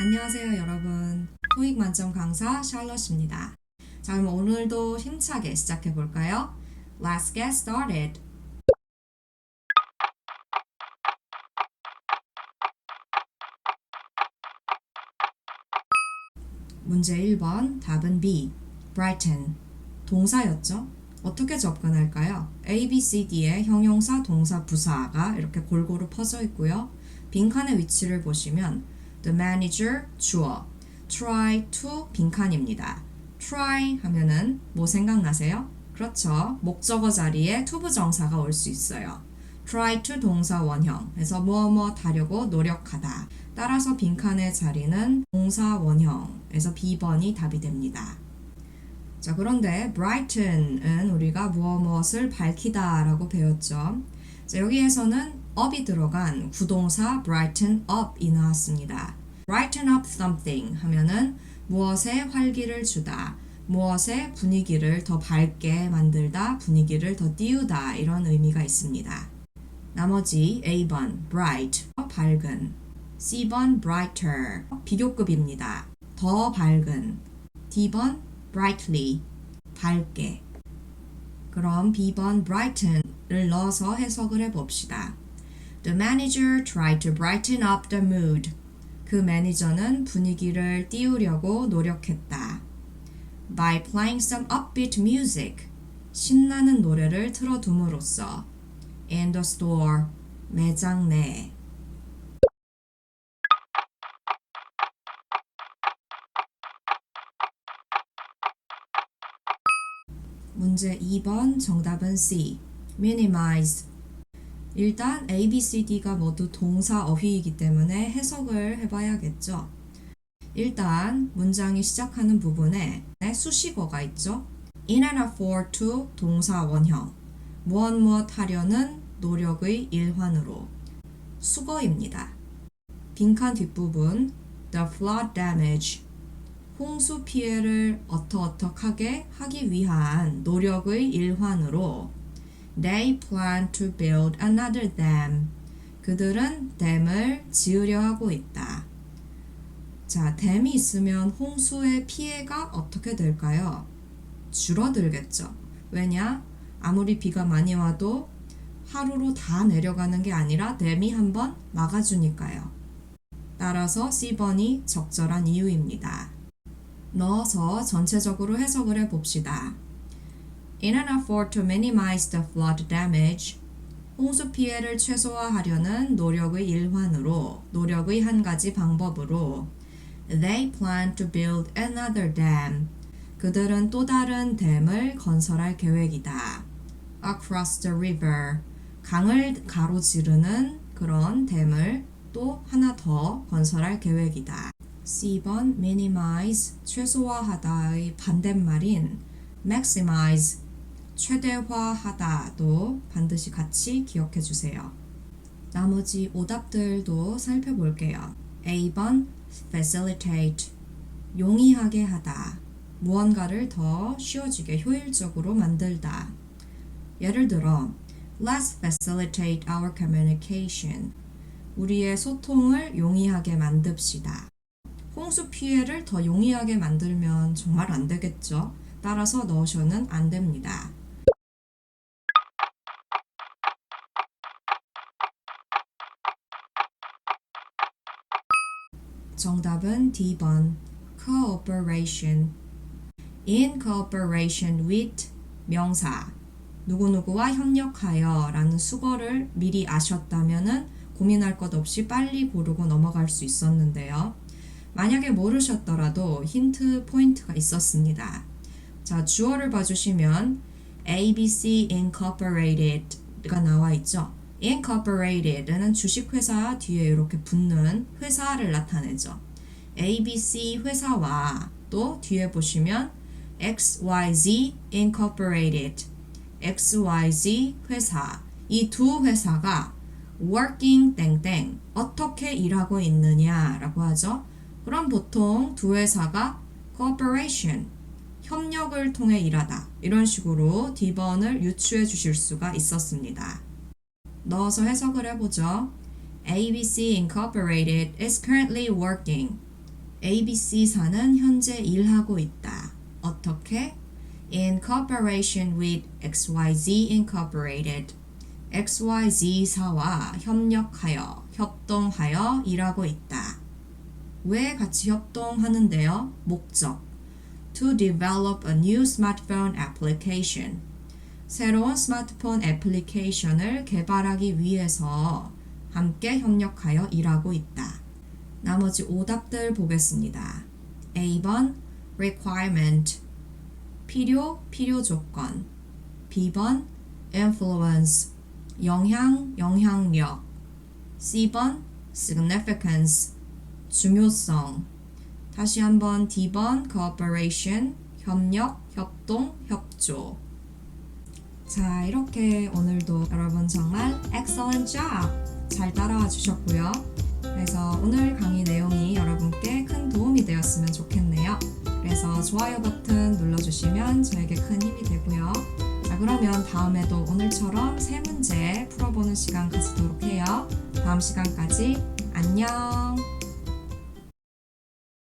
안녕하세요, 여러분. 토익 만점 강사 샬럿입니다. 자, 그럼 오늘도 힘차게 시작해 볼까요? Let's get started. 문제 1번 답은 B. Brighten. 동사였죠? 어떻게 접근할까요? A, B, C, D의 형용사, 동사, 부사가 이렇게 골고루 퍼져 있고요. 빈칸의 위치를 보시면 The manager 주어 try to 빈칸입니다. try 하면은 뭐 생각나세요? 그렇죠. 목적어 자리에 to 부정사가 올 수 있어요. try to 동사 원형. 그래서 뭐뭐 뭐 하려고 노력하다. 따라서 빈칸의 자리는 동사 원형에서 B번이 답이 됩니다. 자, 그런데 brighten은 우리가 무엇 무엇을 밝히다 라고 배웠죠. 자, 여기에서는 up이 들어간 구동사 brighten up이 나왔습니다. brighten up something 하면은 무엇에 활기를 주다, 무엇의 분위기를 더 밝게 만들다, 분위기를 더 띄우다 이런 의미가 있습니다. 나머지 A번 bright 밝은, C번 brighter 비교급입니다. 더 밝은, D번 brightly 밝게. 그럼 B번 brighten을 넣어서 해석을 해봅시다. The manager tried to brighten up the mood. 그 매니저는 분위기를 띄우려고 노력했다. By playing some upbeat music. 신나는 노래를 틀어둠으로써. In the store. 매장 내. 문제 2번 정답은 C. minimize. 일단 A, B, C, D가 모두 동사 어휘이기 때문에 해석을 해봐야겠죠. 일단 문장이 시작하는 부분에 수식어가 있죠. in and for to 동사 원형. 무엇 무엇 하려는 노력의 일환으로. 수거입니다. 빈칸 뒷부분 the flood damage 홍수 피해를 어터어떡하게 하기 위한 노력의 일환으로 They plan to build another dam. 그들은 댐을 지으려 하고 있다. 자, 댐이 있으면 홍수의 피해가 어떻게 될까요? 줄어들겠죠. 왜냐? 아무리 비가 많이 와도 하루로 다 내려가는 게 아니라 댐이 한번 막아주니까요. 따라서 C번이 적절한 이유입니다. 넣어서 전체적으로 해석을 해봅시다. In an effort to minimize the flood damage, 홍수 피해를 최소화하려는 노력의 일환으로, 노력의 한 가지 방법으로, they plan to build another dam. 그들은 또 다른 댐을 건설할 계획이다. Across the river. 강을 가로지르는 그런 댐을 또 하나 더 건설할 계획이다. C번 minimize 최소화하다의 반대말인 maximize 최대화하다도 반드시 같이 기억해 주세요. 나머지 오답들도 살펴볼게요. A번 facilitate 용이하게 하다 무언가를 더 쉬워지게 효율적으로 만들다 예를 들어 Let's facilitate our communication 우리의 소통을 용이하게 만듭시다. 홍수 피해를 더 용이하게 만들면 정말 안 되겠죠? 따라서 넣으셔는 안 됩니다. 정답은 D번 cooperation in cooperation with 명사 누구누구와 협력하여 라는 수거를 미리 아셨다면은 고민할 것 없이 빨리 고르고 넘어갈 수 있었는데요. 만약에 모르셨더라도 힌트 포인트가 있었습니다. 자, 주어를 봐주시면 ABC Incorporated가 나와 있죠. Incorporated는 주식회사 뒤에 이렇게 붙는 회사를 나타내죠. ABC 회사와 또 뒤에 보시면 XYZ Incorporated, XYZ 회사 이 두 회사가 working 땡땡 어떻게 일하고 있느냐라고 하죠. 그럼 보통 두 회사가 cooperation 협력을 통해 일하다 이런 식으로 D번을 유추해 주실 수가 있었습니다. 넣어서 해석을 해보죠. ABC Incorporated is currently working. ABC사는 현재 일하고 있다. 어떻게? In cooperation with XYZ Incorporated. XYZ사와 협력하여, 협동하여 일하고 있다. 왜 같이 협동하는데요? 목적. To develop a new smartphone application. 새로운 스마트폰 애플리케이션을 개발하기 위해서 함께 협력하여 일하고 있다. 나머지 오답들 보겠습니다. A번 requirement. 필요, 필요 조건. B번 influence. 영향, 영향력. C번 significance. 중요성. 다시 한번 D번 cooperation. 협력, 협동, 협조 자 이렇게 오늘도 여러분 정말 excellent job 잘 따라와 주셨고요. 그래서 오늘 강의 내용이 여러분께 큰 도움이 되었으면 좋겠네요. 그래서 좋아요 버튼 눌러주시면 저에게 큰 힘이 되고요. 자 그러면 다음에도 오늘처럼 세 문제 풀어보는 시간 가지도록 해요. 다음 시간까지 안녕